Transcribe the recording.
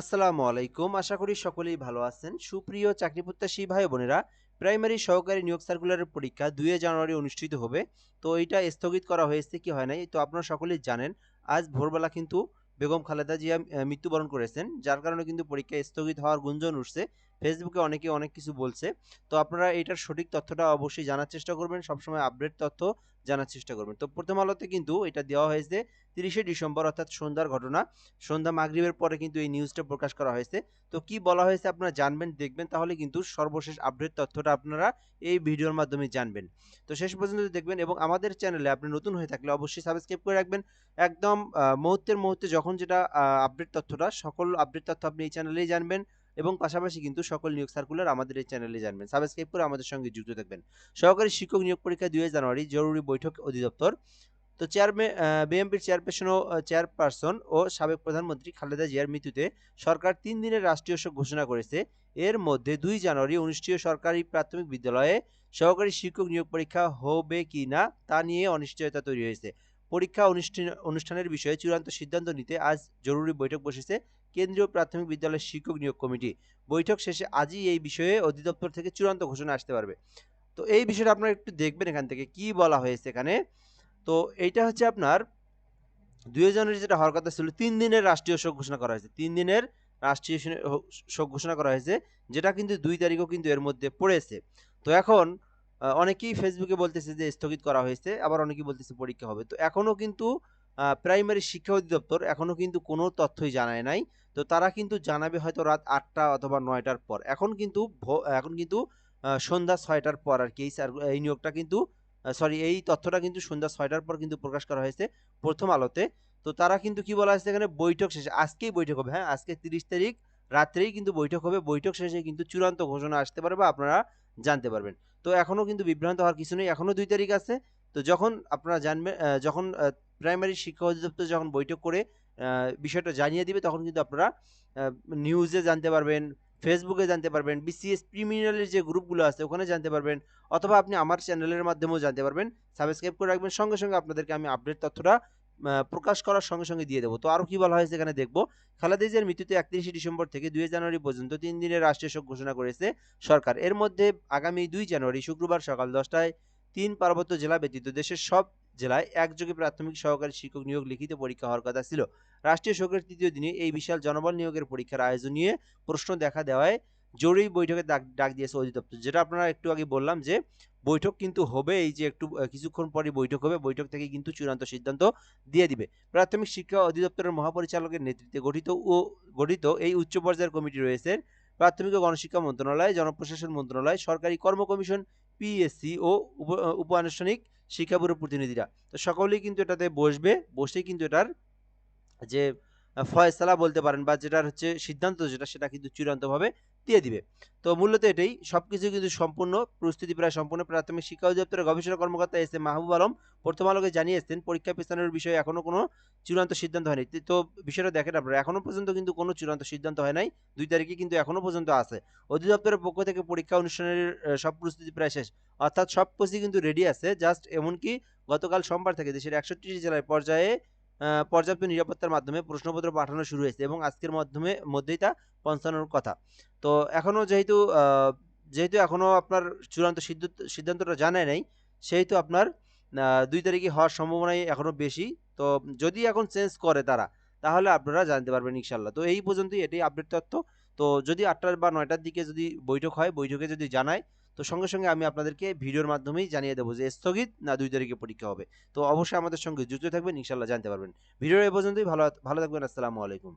আসসালামু আলাইকুম। আশা করি সকলেই ভালো আছেন। সুপ্রিয় চাকরি প্রত্যাশী ভাই বোনেরা, প্রাইমারি সহকারী নিয়োগ সার্কুলারের পরীক্ষা দুয়ে জানুয়ারি অনুষ্ঠিত হবে। তো এটা স্থগিত করা হয়েছে কি হয় নাই, তো আপনারা সকলেই জানেন, আজ ভোরবেলা কিন্তু বেগম খালেদা জিয়া মৃত্যুবরণ করেছেন। যার কারণে কিন্তু পরীক্ষা স্থগিত হওয়ার গুঞ্জন উঠছে। ফেসবুকে অনেকে অনেক কিছু বলছে। তো আপনারা এটার সঠিক তথ্যটা অবশ্যই জানার চেষ্টা করবেন। সবসময় আপডেট তথ্য জানার চেষ্টা করবেন। তো প্রথম আলোতে কিন্তু এটা দেওয়া হয়েছে তিরিশে ডিসেম্বর, অর্থাৎ সন্ধ্যার ঘটনা। সন্ধ্যা মাগরিবের পরে কিন্তু এই নিউজটা প্রকাশ করা হয়েছে। তো কি বলা হয়েছে আপনারা জানবেন, দেখবেন, তাহলে কিন্তু সর্বশেষ আপডেট তথ্যটা আপনারা এই ভিডিওর মাধ্যমে জানবেন। তো শেষ পর্যন্ত দেখবেন এবং আমাদের চ্যানেলে আপনি নতুন হয়ে থাকলে অবশ্যই সাবস্ক্রাইব করে রাখবেন। একদম মুহূর্তের মুহূর্তে যখন যেটা আপডেট তথ্যটা, সকল আপডেট তথ্য আপনি এই চ্যানেলেই জানবেন। এবং পাশাপাশি কিন্তু সকল নিয়োগ সার্কুলার আমাদের এই চ্যানেলে জানবেন। সাবস্ক্রাইব করে আমাদের সঙ্গে যুক্ত থাকবেন। সহকারী শিক্ষক নিয়োগ পরীক্ষা দুই জানুয়ারি জরুরি বৈঠক অধিদপ্তর। তো চেয়ারম্যান বিএনপির চেয়ারপারসন ও চেয়ারপারসন ও সাবেক প্রধানমন্ত্রী খালেদা জিয়ার মৃত্যুতে সরকার তিন দিনের রাষ্ট্রীয় শোক ঘোষণা করেছে। এর মধ্যে দুই জানুয়ারি অনুষ্ঠেয় সরকারি প্রাথমিক বিদ্যালয়ে সহকারী শিক্ষক নিয়োগ পরীক্ষা হবে কি না তা নিয়ে অনিশ্চয়তা তৈরি হয়েছে। পরীক্ষা অনুষ্ঠান অনুষ্ঠানের বিষয়ে চূড়ান্ত সিদ্ধান্ত নিতে আজ জরুরি বৈঠক বসেছে কেন্দ্রীয় প্রাথমিক বিদ্যালয়ের শিক্ষক নিয়োগ কমিটি। বৈঠক শেষে আজই এই বিষয়ে অধিদপ্তর থেকে চূড়ান্ত ঘোষণা আসতে পারবে। তো এই বিষয়টা আপনারা একটু দেখবেন এখান থেকে কি বলা হয়েছে এখানে। তো এইটা হচ্ছে আপনার দুই জানুয়ারি যেটা হওয়ার কথা ছিল, তিন দিনের রাষ্ট্রীয় শোক ঘোষণা করা হয়েছে। তিন দিনের রাষ্ট্রীয় শোক ঘোষণা করা হয়েছে, যেটা কিন্তু দুই তারিখও কিন্তু এর মধ্যে পড়েছে। তো এখন অনেকেই ফেসবুকে বলতেছে যে স্থগিত করা হয়েছে, আবার অনেকেই বলতেছে পরীক্ষা হবে। তো এখনও কিন্তু প্রাইমারি শিক্ষা অধিদপ্তর এখনও কিন্তু কোনো তথ্যই জানায় নাই। তো তারা কিন্তু জানাবে হয়তো রাত আটটা অথবা নয়টার পর। এখন কিন্তু এখন কিন্তু সন্ধ্যা ছয়টার পর আর কি। এই নিয়োগটা কিন্তু সরি এই তথ্যটা কিন্তু সন্ধ্যা ছয়টার পর কিন্তু প্রকাশ করা হয়েছে প্রথম আলোতে। তো তারা কিন্তু কি বলা হয়েছে এখানে? বৈঠক শেষে, আজকেই বৈঠক হবে হ্যাঁ? আজকে তিরিশ তারিখ রাত্রেই কিন্তু বৈঠক হবে। বৈঠক শেষে কিন্তু চূড়ান্ত ঘোষণা আসতে পারে বা আপনারা জানতে পারবেন। তো এখনও কিন্তু বিভ্রান্ত হওয়ার কিছু নেই। এখনও দুই তারিখ আছে। তো যখন আপনারা জানবেন যখন প্রাইমারি শিক্ষা অধিদপ্তর যখন বৈঠক করে বিষয়টা জানিয়ে দিবে, তখন কিন্তু আপনারা নিউজে জানতে পারবেন ফেসবুকে জানতে পারবেন বিসিএস প্রিমিনালের যে গ্রুপগুলো আছে, ওখানে জানতে পারবেন, অথবা আপনি আমার চ্যানেলের মাধ্যমেও জানতে পারবেন। সাবস্ক্রাইব করে রাখবেন। সঙ্গে সঙ্গে আপনাদেরকে আমি আপডেট তথ্যটা প্রকাশ করার সঙ্গে সঙ্গে দিয়ে দেবো। তো আরও কি বলা হয়েছে এখানে দেখব, খালেদা জিয়ার মৃত্যুতে একত্রিশে ডিসেম্বর থেকে দুই জানুয়ারি পর্যন্ত তিন দিনের রাষ্ট্রীয় শোক ঘোষণা করেছে সরকার। এর মধ্যে আগামী দুই জানুয়ারি শুক্রবার সকাল দশটায় তিন পার্বত্য জেলা ব্যতীত দেশের সব জেলায় একযোগে প্রাথমিক সহকারী শিক্ষক নিয়োগ লিখিত পরীক্ষা হওয়ার কথা ছিল। রাষ্ট্রীয় শোকের তৃতীয় দিনে এই বিশাল জনবল নিয়োগের পরীক্ষার আয়োজন নিয়ে প্রশ্ন দেখা দেওয়ায় জরুরি বৈঠকে ডাক দিয়েছে অধিদপ্তর। যেটা আপনারা একটু আগে বললাম যে, বৈঠক কিন্তু হবে এই যে একটু কিছুক্ষণ পরে বৈঠক হবে। বৈঠক থেকে কিন্তু চূড়ান্ত সিদ্ধান্ত দিয়ে দিবে। প্রাথমিক শিক্ষা অধিদপ্তরের মহাপরিচালকের নেতৃত্বে গঠিত ও, গঠিত এই উচ্চ পর্যায়ের কমিটি রয়েছে প্রাথমিক ও গণশিক্ষা মন্ত্রণালয়, জনপ্রশাসন মন্ত্রণালয়, সরকারি কর্ম কমিশন পিএসসি ও উপ- আনুষ্ঠানিক শিক্ষা ব্যুরোর প্রতিনিধিরা। তো সকলেই কিন্তু এটাতে বসবে বসে কিন্তু এটার যে ফয়সালা বলতে পারেন বা যেটার হচ্ছে সিদ্ধান্ত যেটা, সেটা কিন্তু চূড়ান্তভাবে দিয়ে দিবে। তো মূলত এটাই। সবকিছু কিন্তু সম্পূর্ণ, প্রস্তুতি প্রায় সম্পূর্ণ। প্রাথমিক শিক্ষা অধিদপ্তরের গবেষণা কর্মকর্তা এস এম মাহবুব আলম প্রথম আলোকে জানিয়েছেন, পরীক্ষা পেছানোর বিষয়ে এখনও কোনো চূড়ান্ত সিদ্ধান্ত হয়নি। তো- বিষয়টা দেখেন আপনারা, এখনও পর্যন্ত কিন্তু কোনো চূড়ান্ত সিদ্ধান্ত হয় নাই। দুই তারিখে কিন্তু এখনও পর্যন্ত আছে। অধিদপ্তরের পক্ষ থেকে পরীক্ষা অনুষ্ঠানের সব প্রস্তুতি প্রায় শেষ। অর্থাৎ সব কিছু কিন্তু রেডি আছে। জাস্ট এমনকি গতকাল সোমবার থেকে দেশের একষট্টি জেলায় পর্যায়ে পর্যাপ্ত নিরাপত্তার মাধ্যমে প্রশ্নপত্র পাঠানো শুরু হয়েছে এবং আজকের মাধ্যমে, মধ্যেই তা পৌঁছানোর কথা। তো এখনও যেহেতু যেহেতু এখনও আপনার চূড়ান্ত সিদ্ধান্তটা জানায় নাই, সেহেতু আপনার দুই তারিখে হওয়ার সম্ভাবনাই এখনও বেশি। তো যদি এখন চেঞ্জ করে তারা, তাহলে আপনারা জানতে পারবেন ইনশাল্লাহ তো এই পর্যন্তই এটাই আপডেট তথ্য। তো যদি আটটার বা নয়টার দিকে যদি বৈঠক হয়, বৈঠকে যদি জানায় তো সঙ্গে সঙ্গে আমি আপনাদেরকে ভিডিওর মাধ্যমেই জানিয়ে দেবো যে স্থগিত না দুই তারিখে পরীক্ষা হবে। তো অবশ্যই আমাদের সঙ্গে যুক্ত থাকবেন ইনশাল্লাহ জানতে পারবেন। ভিডিও এ পর্যন্তই, ভালো ভালো থাকবেন, আসসালামু আলাইকুম।